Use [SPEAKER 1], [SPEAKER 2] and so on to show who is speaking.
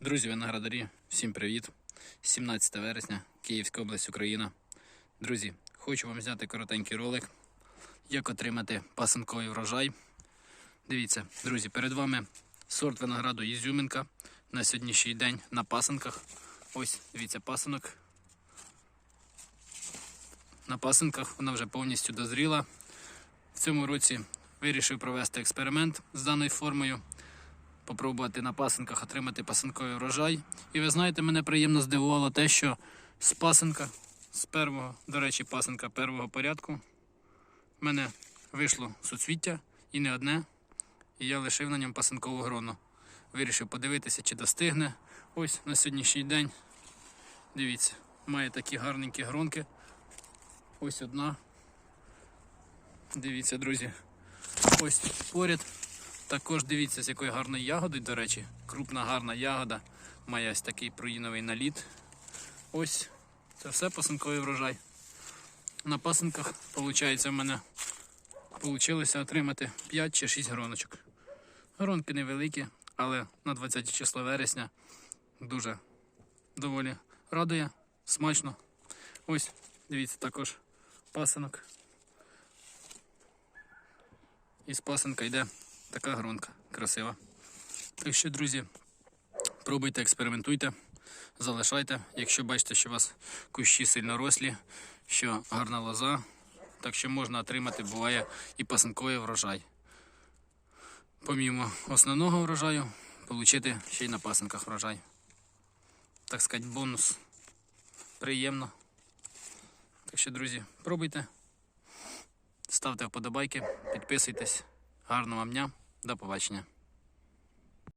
[SPEAKER 1] Друзі, виноградарі, всім привіт! 17 вересня, Київська область, Україна. Друзі, хочу вам зняти коротенький ролик, як отримати пасинковий врожай. Дивіться, друзі, перед вами сорт винограду Ізюминка на сьогоднішній день на пасинках. Ось, дивіться, пасинок. На пасинках вона вже повністю дозріла. В цьому році вирішив провести експеримент з даною формою попробувати на пасинках отримати пасинковий врожай. І ви знаєте, мене приємно здивувало те, що з пасинка, з первого, до речі, пасинка первого порядку, в мене вийшло суцвіття і не одне. І я лишив на ньому пасинкову грону. Вирішив подивитися, чи достигне. Ось на сьогоднішній день. Дивіться, має такі гарненькі гронки. Ось одна. Дивіться, друзі. Ось поряд. Також дивіться, з якої гарної ягоди, до речі, крупна гарна ягода. Має ось такий проїновий наліт. Ось це все пасинковий врожай. На пасинках, виходить, в мене вийшло отримати 5 чи 6 гроночок. Гронки невеликі, але на 20 число вересня дуже доволі радує, смачно. Ось, дивіться, також пасинок. Із пасинка йде така гронка красива. Так що, друзі, пробуйте, експериментуйте, залишайте. Якщо бачите, що у вас кущі сильно рослі, що гарна лоза, так що можна отримати, буває і пасинковий врожай. Помімо основного врожаю, отримати ще й на пасинках врожай. Так сказати, бонус. Приємно. Так що, друзі, пробуйте. Ставте вподобайки, підписуйтесь. Гарного вам дня, до побачення.